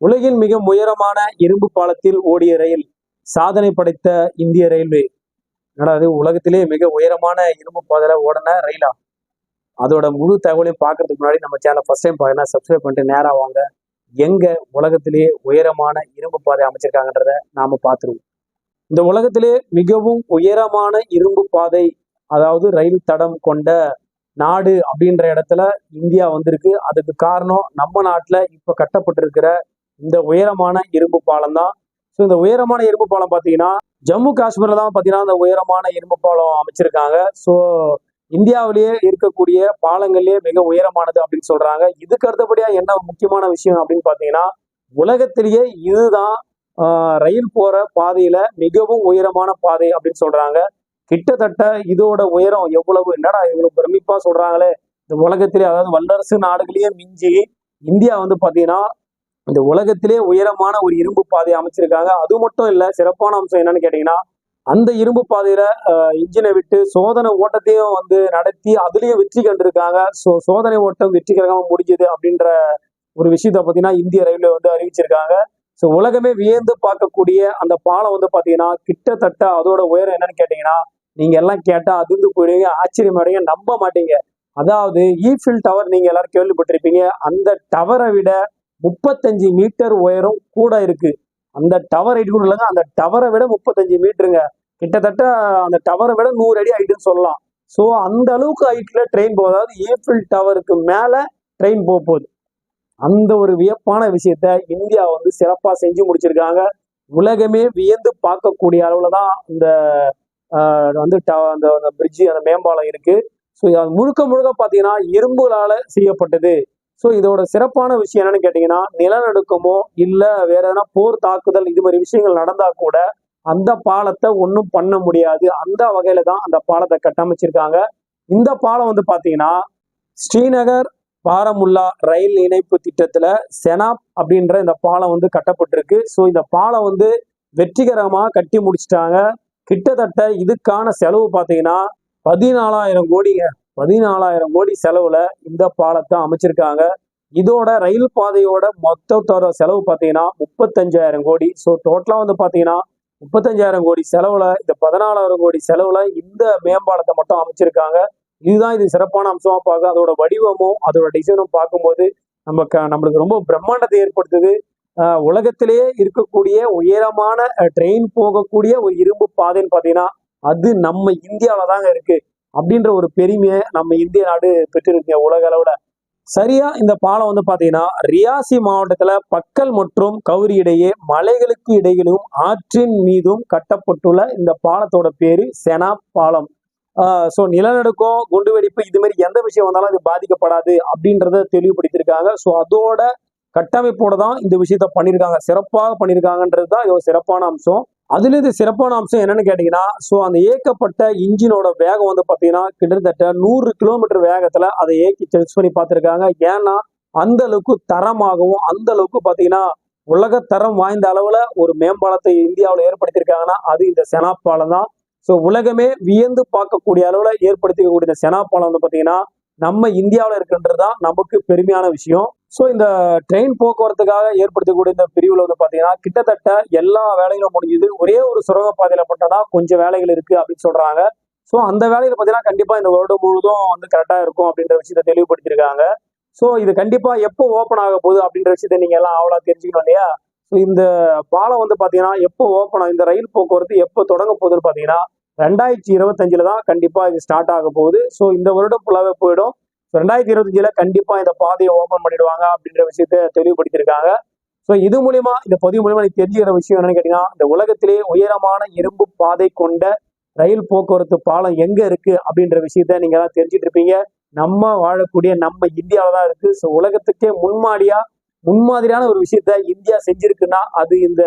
உலகின் மிக உயரமான இரும்பு பாலத்தில் ஓடிய ரயில் சாதனை படைத்த இந்திய ரயில்வே. என்னடா உலகத்திலே மிக உயரமான இரும்பு பாதையில ஓடின ரயிலா? அதோட முழு தகவலையும் பார்க்கறதுக்கு முன்னாடி நம்ம சேனலை ஃபர்ஸ்ட் டைம் பார்த்தீங்கன்னா சப்ஸ்கிரைப் பண்ணிட்டு நேராக வாங்க. எங்க உலகத்திலேயே உயரமான இரும்பு பாதை அமைச்சிருக்காங்கன்றத நாம பார்த்துருவோம். இந்த உலகத்திலே மிகவும் உயரமான இரும்பு பாதை அதாவது ரயில் தடம் கொண்ட நாடு அப்படின்ற இடத்துல இந்தியா வந்திருக்கு. அதுக்கு காரணம் நம்ம நாட்டுல இப்போ கட்டப்பட்டிருக்கிற இந்த உயரமான இரும்பு பாலம் தான். ஸோ இந்த உயரமான இரும்பு பாலம் பார்த்தீங்கன்னா ஜம்மு காஷ்மீர்ல தான் பார்த்தீங்கன்னா இந்த உயரமான இரும்பு பாலம் அமைச்சிருக்காங்க. ஸோ இந்தியாவிலேயே இருக்கக்கூடிய பாலங்கள்லேயே மிக உயரமானது அப்படின்னு சொல்றாங்க. இதுக்கு அடுத்தபடியா என்ன முக்கியமான விஷயம் அப்படின்னு பார்த்தீங்கன்னா உலகத்திலேயே இதுதான் ஆஹ், ரயில் போற பாதையில மிகவும் உயரமான பாதை அப்படின்னு சொல்றாங்க. கிட்டத்தட்ட இதோட உயரம் எவ்வளவு? என்னடா இவ்வளவு பிரமிப்பா சொல்றாங்களே. இந்த உலகத்திலே அதாவது வல்லரசு நாடுகளையே மிஞ்சி இந்தியா வந்து பாத்தீங்கன்னா இந்த உலகத்திலே உயரமான ஒரு இரும்பு பாதையை அமைச்சிருக்காங்க. அது மட்டும் இல்ல சிறப்பான அம்சம் என்னன்னு கேட்டீங்கன்னா அந்த இரும்பு பாதையில இன்ஜினை விட்டு சோதனை ஓட்டத்தையும் வந்து நடத்தி அதுலயும் வெற்றி கண்டிருக்காங்க. ஸோ சோதனை ஓட்டம் வெற்றிகரமாக முடிஞ்சது அப்படின்ற ஒரு விஷயத்த பார்த்தீங்கன்னா இந்திய ரயில்வே வந்து அறிவிச்சிருக்காங்க. ஸோ உலகமே வியந்து பார்க்கக்கூடிய அந்த பாலம் வந்து பார்த்தீங்கன்னா கிட்டத்தட்ட அதோட உயரம் என்னன்னு கேட்டீங்கன்னா நீங்க எல்லாம் கேட்டா அதிர்ந்து போயிடுவீங்க ஆச்சரியம் அடைங்க நம்ப மாட்டீங்க. அதாவது ஈஃபில் டவர் நீங்க எல்லாரும் கேள்விப்பட்டிருப்பீங்க. அந்த டவரை விட முப்பத்தஞ்சு மீட்டர் உயரம் கூட இருக்கு. அந்த டவர் ஹைட் கூட இல்லைங்க அந்த டவரை விட முப்பத்தஞ்சு மீட்டருங்க. கிட்டத்தட்ட அந்த டவரை விட நூறு அடி ஹைட்டுன்னு சொல்லலாம். ஸோ அந்த அளவுக்கு ஹைட்ல ட்ரெயின் போகுது அதாவது ஏஃபில் டவருக்கு மேலே ட்ரெயின் போக போகுது. அந்த ஒரு வியப்பான விஷயத்த இந்தியா வந்து சிறப்பாக செஞ்சு முடிச்சிருக்காங்க. உலகமே வியந்து பார்க்கக்கூடிய அளவில் தான் இந்த வந்து ட- அந்த பிரிட்ஜு அந்த மேம்பாலம் இருக்கு. ஸோ அது முழுக்க முழுக்க பார்த்தீங்கன்னா இரும்புகளால் செய்யப்பட்டது. ஸோ இதோட சிறப்பான விஷயம் என்னன்னு கேட்டீங்கன்னா நிலநடுக்கமோ இல்லை வேற எதனா போர் தாக்குதல் இது மாதிரி விஷயங்கள் நடந்தா கூட அந்த பாலத்தை ஒன்றும் பண்ண முடியாது. அந்த வகையில தான் அந்த பாலத்தை கட்டமைச்சிருக்காங்க. இந்த பாலம் வந்து பார்த்தீங்கன்னா ஸ்ரீநகர் பாரமுல்லா ரயில் இணைப்பு திட்டத்தில் செனாப் அப்படின்ற இந்த பாலம் வந்து கட்டப்பட்டிருக்கு. ஸோ இந்த பாலம் வந்து வெற்றிகரமாக கட்டி முடிச்சிட்டாங்க. கிட்டத்தட்ட இதுக்கான செலவு பார்த்தீங்கன்னா பதினாலாயிரம் கோடிங்க. பதினாலாயிரம் கோடி செலவுல இந்த பாலத்தை அமைச்சிருக்காங்க. இதோட ரயில் பாதையோட மொத்தத்தோட செலவு பார்த்தீங்கன்னா முப்பத்தஞ்சாயிரம் கோடி. ஸோ டோட்டலாக வந்து பார்த்தீங்கன்னா முப்பத்தஞ்சாயிரம் கோடி செலவுல இந்த பதினாலாயிரம் கோடி செலவுல இந்த மேம்பாலத்தை மட்டும் அமைச்சிருக்காங்க. இதுதான் இது சிறப்பான அம்சமாக பார்க்க அதோட வடிவமும் அதோட டிசைனும் பார்க்கும்போது நமக்கு நம்மளுக்கு ரொம்ப பிரம்மாண்டத்தை ஏற்படுத்துது. உலகத்திலேயே இருக்கக்கூடிய உயரமான ட்ரெயின் போகக்கூடிய ஒரு இரும்பு பாதைன்னு பார்த்தீங்கன்னா அது நம்ம இந்தியாவில் தாங்க இருக்குது அப்படின்ற ஒரு பெருமையை நம்ம இந்திய நாடு பெற்றிருக்க உலக அளவுல. சரியா இந்த பாலம் வந்து பாத்தீங்கன்னா ரியாசி மாவட்டத்துல பக்கல் மற்றும் கௌரி இடையே மலைகளுக்கு இடையிலும் ஆற்றின் மீதும் கட்டப்பட்டுள்ள இந்த பாலத்தோட பேரு செனா பாலம் ஸோ நிலநடுக்கம் குண்டுவெடிப்பு இது மாதிரி எந்த விஷயம் வந்தாலும் அது பாதிக்கப்படாது அப்படின்றத தெளிவுபடுத்தியிருக்காங்க. ஸோ அதோட கட்டமைப்போட தான் இந்த விஷயத்த பண்ணியிருக்காங்க. சிறப்பாக பண்ணியிருக்காங்கன்றது தான் இதோட சிறப்பான அம்சம். அதுல இது சிறப்பான அம்சம் என்னன்னு கேட்டீங்கன்னா ஸோ அந்த ஏக்கப்பட்ட இன்ஜினோட வேகம் வந்து பாத்தீங்கன்னா கிட்டத்தட்ட நூறு கிலோமீட்டர் வேகத்துல அதை இயக்கி டெஸ்ட் பண்ணி பார்த்திருக்காங்க. ஏன்னா அந்த அளவுக்கு தரமாகவும் அந்த அளவுக்கு பாத்தீங்கன்னா உலக தரம் வாய்ந்த அளவுல ஒரு மேம்பாலத்தை இந்தியாவில் ஏற்படுத்தியிருக்காங்கன்னா அது இந்த செனா பாலம் தான். ஸோ உலகமே வியந்து பார்க்கக்கூடிய அளவுல ஏற்படுத்திக்கக்கூடிய இந்த செனா பாலம் வந்து பாத்தீங்கன்னா நம்ம இந்தியாவில் இருக்கின்றது தான் நமக்கு பெருமையான விஷயம். ஸோ இந்த ட்ரெயின் போக்குவரத்துக்காக ஏற்படுத்தக்கூடிய இந்த பிரிவில் வந்து பார்த்தீங்கன்னா கிட்டத்தட்ட எல்லா வேலைகளும் முடிஞ்சுது. ஒரே ஒரு சுரங்க மட்டும் தான் கொஞ்சம் வேலைகள் இருக்குது அப்படின்னு சொல்கிறாங்க ஸோ அந்த வேலையில் பார்த்தீங்கன்னா கண்டிப்பாக இந்த வருடம் முழுதும் வந்து கரெக்டாக இருக்கும் அப்படின்ற விஷயத்த தெளிவுபடுத்தியிருக்காங்க. ஸோ இது கண்டிப்பாக எப்போ ஓப்பன் ஆக போகுது அப்படின்ற விஷயத்த நீங்கள் எல்லாம் அவ்வளோ தெரிஞ்சுக்கணும் இல்லையா? ஸோ இந்த பாலம் வந்து பார்த்தீங்கன்னா எப்போ ஓப்பன் ஆகும் இந்த ரயில் போக்குவரத்து எப்போ தொடங்க போகுதுன்னு பார்த்தீங்கன்னா ரெண்டாயிரத்தி இருபத்தஞ்சில் தான் கண்டிப்பாக இது ஸ்டார்ட் ஆக போகுது. ஸோ இந்த வருடம் ஃபுல்லாவே போயிடும். ஸோ ரெண்டாயிரத்தி இருபத்தஞ்சில் கண்டிப்பாக இந்த பாதையை ஓப்பன் பண்ணிடுவாங்க அப்படின்ற விஷயத்த தெளிவுபடுத்தியிருக்காங்க. ஸோ இது மூலியமா இந்த பதிவு மூலியமா நீங்க தெரிஞ்சுக்கிற விஷயம் என்னன்னு கேட்டீங்கன்னா இந்த உலகத்திலே உயரமான இரும்பு பாதை கொண்ட ரயில் போக்குவரத்து பாலம் எங்க இருக்கு அப்படின்ற விஷயத்த நீங்க எல்லாம் தெரிஞ்சுட்டு இருப்பீங்க நம்ம வாழக்கூடிய நம்ம இந்தியாவில தான் இருக்கு. ஸோ உலகத்துக்கே முன்மாடியா முன்மாதிரியான ஒரு விஷயத்த இந்தியா செஞ்சிருக்குன்னா அது இந்த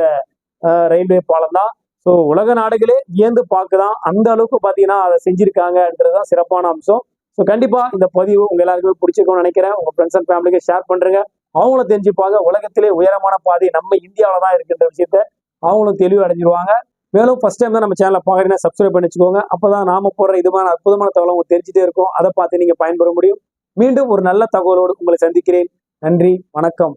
ரயில்வே பாலம் தான். ஸோ உலக நாடுகளே வியந்து பார்க்குதான் அந்த அளவுக்கு பார்த்தீங்கன்னா அதை செஞ்சிருக்காங்கன்றதுதான் சிறப்பான அம்சம். ஸோ கண்டிப்பா இந்த பதிவு உங்க எல்லாருக்குமே பிடிச்சிருக்கும்னு நினைக்கிறேன். உங்க ஃப்ரெண்ட்ஸ் அண்ட் ஃபேமிலிக்கு ஷேர் பண்ணுறேங்க அவங்களும் தெரிஞ்சுப்பாங்க. உலகத்திலே உயரமான பாதை நம்ம இந்தியாவில தான் இருக்கின்ற விஷயத்த அவங்களும் தெளிவு அடைஞ்சிருவாங்க மேலும் ஃபர்ஸ்ட் டைம் தான் நம்ம சேனலை பார்க்குறீங்கன்னா சப்ஸ்கிரைப் பண்ணி வச்சுக்கோங்க. அப்பதான் நாம போடுற இதுமான அற்புதமான தகவலை உங்களுக்கு தெரிஞ்சுட்டே இருக்கும். அதை பார்த்து நீங்க பயன்பெற முடியும். மீண்டும் ஒரு நல்ல தகவலோடு உங்களை சந்திக்கிறேன். நன்றி வணக்கம்.